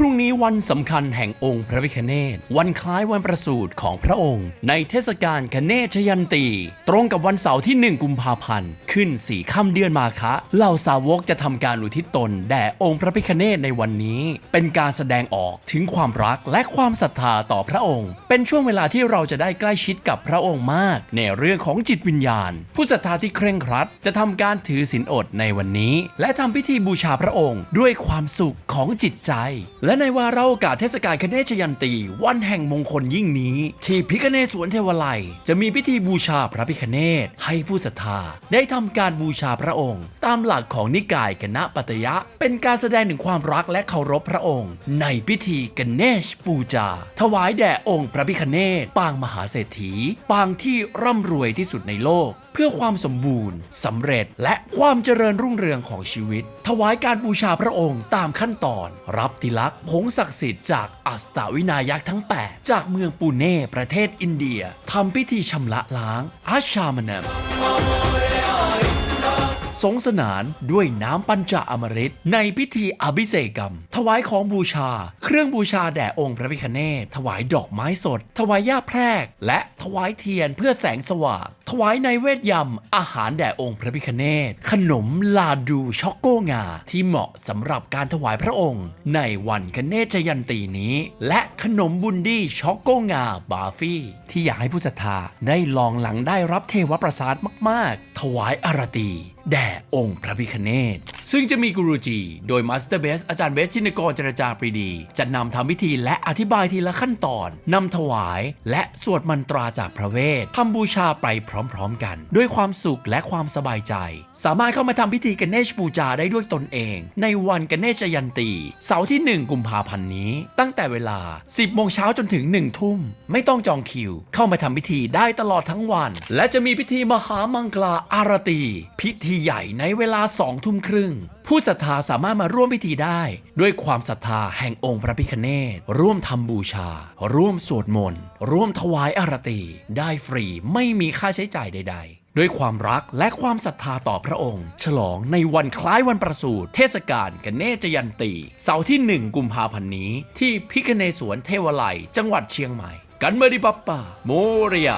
พรุ่งนี้วันสำคัญแห่งองค์พระพิคเนศวันคล้ายวันประสูติของพระองค์ ในเทศกาลคเนศยันตี ตรงกับวันเสาร์ที่ 1 กุมภาพันธ์ ขึ้นสี่ค่ำเดือนมาคะเหล่าสาวกจะทำการอุทิศตนแด่องค์พระพิคเนศในวันนี้ เป็นการแสดงออกถึงความรักและความศรัทธาต่อพระองค์ เป็นช่วงเวลาที่เราจะได้ใกล้ชิดกับพระองค์มาก ในเรื่องของจิตวิญญาณ ผู้ศรัทธาที่เคร่งครัด จะทำการถือศีลอดในวันนี้ และทำพิธีบูชาพระองค์ ด้วยความสุขของจิตใจและในวาระโอกาสเทศกาลคเนศยันตี วันแห่งมงคลยิ่งนี้ ที่พิคเนศสวนเทวไลจะมีพิธีบูชาพระพิคเนศให้ผู้ศรัทธา ได้ทำการบูชาพระองค์ ตามหลักของนิกายกณปัตยะ เป็นการแสดงถึงความรักและเคารพพระองค์ ในพิธีกเนชปูจา ถวายแด่องค์พระพิคเนศปางมหาเศรษฐี ปางที่ร่ำรวยที่สุดในโลกเพื่อความสมบูรณ์สำเร็จและความเจริญรุ่งเรืองของชีวิต ถวายการบูชาพระองค์ตามขั้นตอน รับติลักษผงศักดิ์สิทธิ์จากอัสตาวินายักษ์ทั้ง 8 จากเมืองปูเน่ประเทศอินเดียทำพิธีชำระล้างอาชามนม สงสนานด้วยน้ำปัญจอมฤตในพิธีอภิเษกกรรม ถวายของบูชา เครื่องบูชาแด่องค์พระพิคเนศถวายดอกไม้สด ถวายหญ้าแพรก และถวายเทียนเพื่อแสงสว่าง ถวายในเวทยำ อาหารแด่องค์พระพิคเนศขนมลาดูช็อกโกงา ที่เหมาะสำหรับการถวายพระองค์ ในวันคเนศยันตีนี้ และขนมบุนดี้ช็อกโกงาบาฟี่ ที่อยากให้ผู้ศรัทธาได้ลองหลังได้รับเทวประสาทมาก ๆ ถวายอารตี แด่องค์พระพิคเนต ซึ่งจะมีกูรูจี โดยมาสเตอร์เบสอาจารย์เบสชินกรเจรจาปรีดี จะนำทำพิธีและอธิบายทีละขั้นตอนนำถวาย และสวดมนตราจากพระเวททำบูชาไปพร้อมๆกัน ด้วยความสุขและความสบายใจ สามารถเข้ามาทำพิธีกันเนชปูจาได้ด้วยตนเอง ในวันกันเนชยันตี เสาร์ที่ 1 กุมภาพันธ์นี้ ตั้งแต่เวลา 10โมงเช้าจนถึง 1 ทุ่ม ไม่ต้องจองคิว เข้ามาทำพิธีได้ตลอดทั้งวัน และจะมีพิธีมหามังคลาอารตี พิธีใหญ่ในเวลา2ทุ่มครึ่งผู้ศรัทธาสามารถมาร่วมพิธีได้ ด้วยความศรัทธาแห่งองค์พระพิคเนตร่วมทำบูชา ร่วมสวดมนต์ ร่วมถวายอารตี ได้ฟรีไม่มีค่าใช้จ่ายใด ๆ ด้วยความรักและความศรัทธาต่อพระองค์ ฉลองในวันคล้ายวันประสูติเทศกาลกันเนจยันตี เสาร์ที่ 1 กุมภาพันธ์นี้ ที่พิคเนสวนเทวไลจังหวัดเชียงใหม่ กันเมริปัปปาโมเรีย